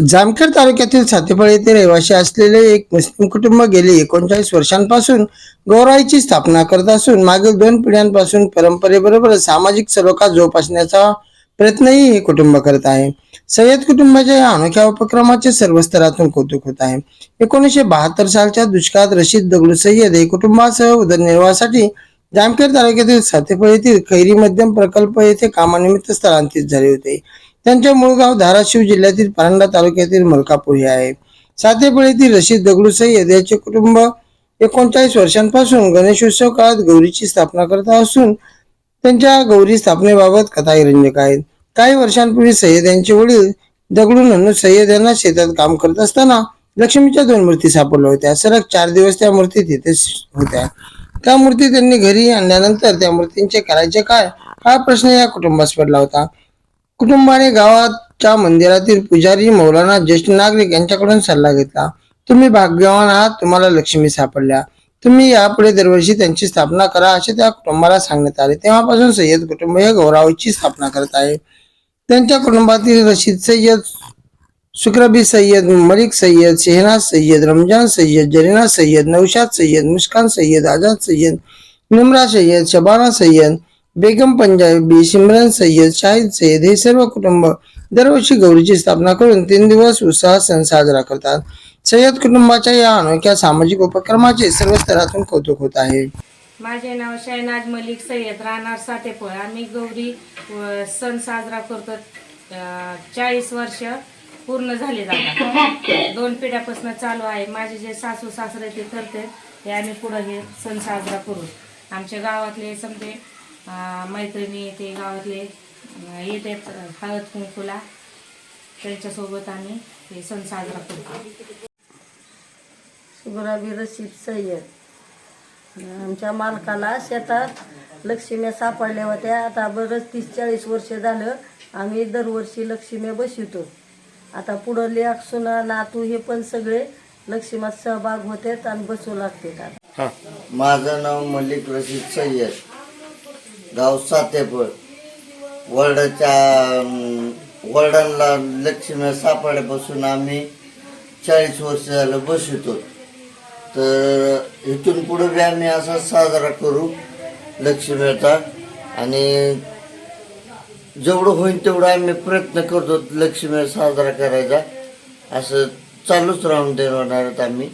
जामखेड तालुक्यातील सातेफळ येथे रहिवासी असलेले एक मुस्लिम कुटुंब गेली एकोणचाळीस वर्षांपासून गौराईची स्थापना करत असून मागील दोन पिढ्यांपासून परंपरेबरोबर सामाजिक सलोखा जोपासण्याचा प्रयत्नही हे कुटुंब करत आहे. सय्यद कुटुंबाच्या या अनोख्या उपक्रमाचे सर्व स्तरातून कौतुक होत आहे. एकोणीसशे बहात्तर सालच्या दुष्काळात रशीद दगडू सय्यद हे कुटुंबासह उदरनिर्वाहासाठी जामखेड तालुक्यातील सातेफळ येथील खैरी मध्यम प्रकल्प येथे कामानिमित्त स्थलांतरित झाले होते. त्यांचे मूळ गाव धाराशिव जिल्ह्यातील परांडा तालुक्यातील मलकापूर हे आहे. सातेफळ येथील रशीद दगडू सय्यद याचे कुटुंब. एकोणचाळीस वर्षांपासून गणेशोत्सव काळात गौरीची स्थापना करत असून त्यांच्या गौरी स्थापनेबाबत कथाही रंजक आहेत. काही वर्षांपूर्वी सय्यद यांचे वडील दगडू नन्नू सय्यद यांना शेतात काम करत असताना लक्ष्मीच्या दोन मूर्ती सापडल्या होत्या. सलग चार दिवस त्या मूर्ती तिथेच होत्या. त्या मूर्ती त्यांनी घरी आणल्यानंतर त्या मूर्तींचे करायचे काय? हा प्रश्न या कुटुंबास पडला होता. कुटुंबाने गावाच्या मंदिरातील पुजारी मौलाना ज्येष्ठ नागरिक यांच्याकडून सल्ला घेतला. तुम्ही भाग्यवान आहात तुम्हाला लक्ष्मी सापडल्या. तुम्ही यापुढे दरवर्षी त्यांची स्थापना करा असे त्या कुटुंबाला सांगण्यात आले. तेव्हापासून सय्यद कुटुंब हे गौरावची स्थापना करत आहे. त्यांच्या कुटुंबातील रशीद सय्यद शुक्रबी सय्यद मलिक सय्यद शेहनाज सय्यद रमजान सय्यद जरीना सय्यद नौशाद सय्यद मुस्कान सय्यद आझाद सय्यद निमरा सय्यद शबाना सय्यद बेगम पंजाबी सिमरन सय्यद शाहिद सय्यद हे सर्व कुटुंब दरवर्षी गौरीची स्थापना करून तीन दिवस उत्साह सण साजरा करतात. सय्यद कुटुंबाच्या या अनोख्या सामाजिक उपक्रमाचे सर्व स्तरातून कौतुक होत आहे. माझे नाव शैनाज मलिक सय्यद राहणार सातेफळ आम्ही गौरी सण साजरा करतो. चाळीस वर्ष पूर्ण झाले जातात दोन पिढ्यापासून चालू आहे. माझे जे सासू सासरे ते करते ते आम्ही पुढं हे सण साजरा करू. आमच्या गावातले समजे मैत्रिणी ते गावातले येतात हळद कुंकूला. त्यांच्यासोबत आम्ही हे सण साजरा करतो. गुलाबी रशीद सय्यद. आमच्या मालकाला शेतात लक्ष्म्या सापडल्या होत्या. आता बरंच तीस चाळीस वर्ष झालं आम्ही दरवर्षी लक्ष्म्या बसवतो आता पुढं लेख सुना नातू हे पण सगळे लक्ष्मीत सहभाग होतात आणि बसू लागतात आता. माझं नाव मल्लिक रशीद सय्यद. गाव सातेपळ वर्डाच्या अं, लक्ष्मी सापड्यापासून आम्ही चाळीस वर्ष झालं बसवतो तर इथून पुढे बी आम्ही असा साजरा करू लक्ष्मीचा. आणि जेवढं होईल तेवढं आम्ही प्रयत्न करतो लक्ष्मी साजरा करायचा. असं चालूच राहून देणार आम्ही.